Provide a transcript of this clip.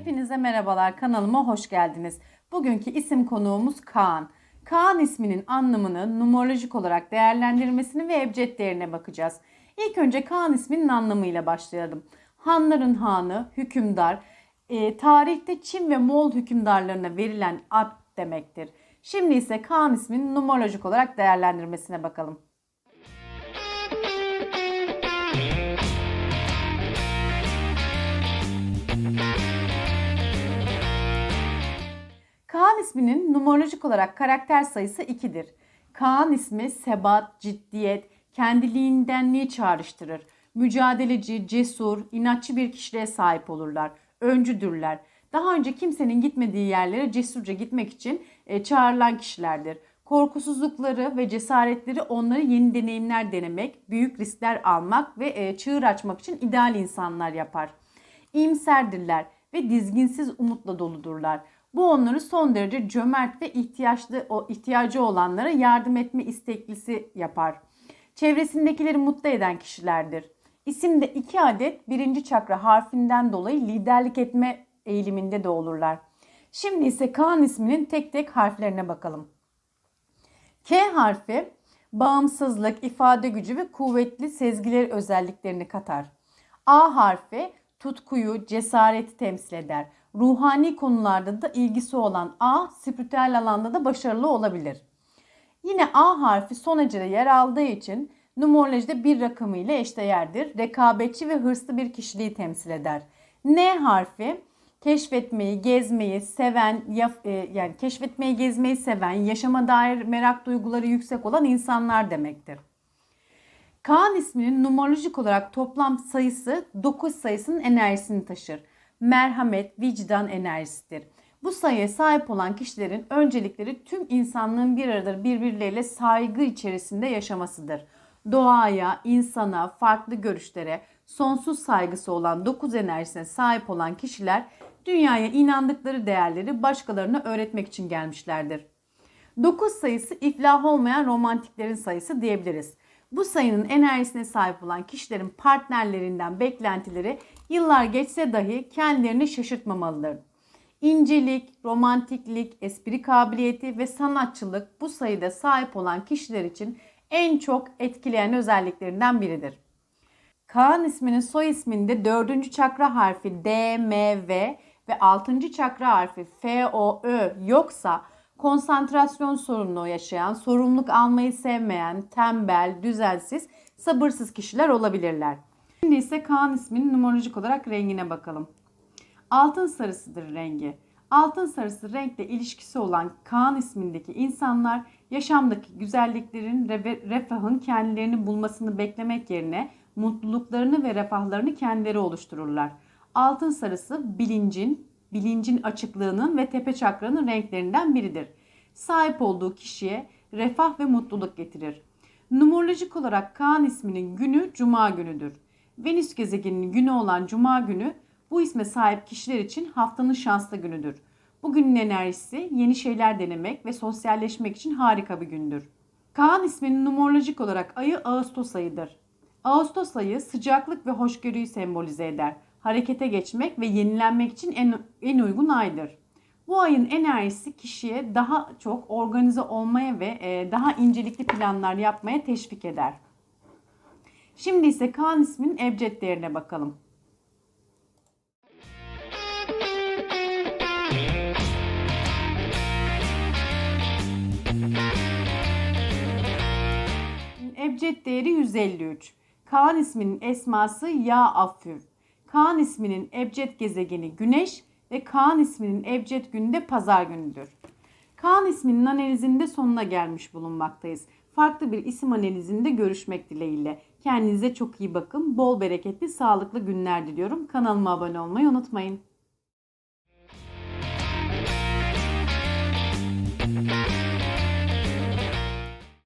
Hepinize merhabalar. Kanalıma hoş geldiniz. Bugünkü isim konuğumuz Kaan. Kaan isminin anlamını numerolojik olarak değerlendirmesini ve ebced değerine bakacağız. İlk önce Kaan isminin anlamıyla başlayalım. Hanların hanı, hükümdar, e, tarihte Çin ve Moğol hükümdarlarına verilen ad demektir. Şimdi ise Kaan isminin numerolojik olarak değerlendirmesine bakalım. İsminin numerolojik olarak karakter sayısı 2'dir. Kaan ismi sebat, ciddiyet, kendiliğindenliği çağrıştırır. Mücadeleci, cesur, inatçı bir kişiliğe sahip olurlar. Öncüdürler. Daha önce kimsenin gitmediği yerlere cesurca gitmek için e, çağrılan kişilerdir. Korkusuzlukları ve cesaretleri onları yeni deneyimler denemek, büyük riskler almak ve e, çığır açmak için ideal insanlar yapar. İyimserdirler ve dizginsiz umutla doludurlar. Bu onları son derece cömert ve ihtiyaçlı o ihtiyacı olanlara yardım etme isteklisi yapar. Çevresindekileri mutlu eden kişilerdir. İsimde iki adet birinci çakra harfinden dolayı liderlik etme eğiliminde de olurlar. Şimdi ise Kaan isminin tek tek harflerine bakalım. K harfi bağımsızlık, ifade gücü ve kuvvetli sezgiler özelliklerini katar. A harfi tutkuyu, cesareti temsil eder. Ruhani konularda da ilgisi olan A, spiritüel alanda da başarılı olabilir. Yine A harfi son hecede yer aldığı için numerolojide bir rakamı ile eşdeğerdir. Rekabetçi ve hırslı bir kişiliği temsil eder. N harfi keşfetmeyi, gezmeyi seven, e, yani keşfetmeyi, gezmeyi seven, yaşama dair merak duyguları yüksek olan insanlar demektir. Kaan isminin numerolojik olarak toplam sayısı 9 sayısının enerjisini taşır. Merhamet, vicdan enerjisidir. Bu sayıya sahip olan kişilerin öncelikleri tüm insanlığın bir arada birbirleriyle saygı içerisinde yaşamasıdır. Doğaya, insana, farklı görüşlere, sonsuz saygısı olan 9 enerjisine sahip olan kişiler dünyaya inandıkları değerleri başkalarına öğretmek için gelmişlerdir. 9 sayısı iflah olmayan romantiklerin sayısı diyebiliriz. Bu sayının enerjisine sahip olan kişilerin partnerlerinden beklentileri yıllar geçse dahi kendilerini şaşırtmamalıdır. İncelik, romantiklik, espri kabiliyeti ve sanatçılık bu sayıda sahip olan kişiler için en çok etkileyen özelliklerinden biridir. Kaan isminin soy isminde 4. çakra harfi D, M, V ve 6. çakra harfi F, O, Ö yoksa konsantrasyon sorunu yaşayan, sorumluluk almayı sevmeyen, tembel, düzensiz, sabırsız kişiler olabilirler. Şimdi ise Kaan isminin numerolojik olarak rengine bakalım. Altın sarısıdır rengi. Altın sarısı renkle ilişkisi olan Kaan ismindeki insanlar yaşamdaki güzelliklerin ve refahın kendilerini bulmasını beklemek yerine mutluluklarını ve refahlarını kendileri oluştururlar. Altın sarısı bilincin, bilincin açıklığının ve tepe çakranın renklerinden biridir. Sahip olduğu kişiye refah ve mutluluk getirir. Numerolojik olarak Kaan isminin günü Cuma günüdür. Venüs gezegeninin günü olan Cuma günü bu isme sahip kişiler için haftanın şanslı günüdür. Bugünün enerjisi yeni şeyler denemek ve sosyalleşmek için harika bir gündür. Kaan isminin numerolojik olarak ayı Ağustos ayıdır. Ağustos ayı sıcaklık ve hoşgörüyü sembolize eder. Harekete geçmek ve yenilenmek için en, en uygun aydır. Bu ayın enerjisi kişiye daha çok organize olmaya ve e, daha incelikli planlar yapmaya teşvik eder. Şimdi ise Kaan isminin ebced değerine bakalım. Ebced değeri 153. Kaan isminin esması Ya Affüv. Kaan isminin ebced gezegeni Güneş ve Kaan isminin ebced günü de pazar günüdür. Kaan isminin analizinde sonuna gelmiş bulunmaktayız. Farklı bir isim analizinde görüşmek dileğiyle. Kendinize çok iyi bakın. Bol bereketli, sağlıklı günler diliyorum. Kanalıma abone olmayı unutmayın.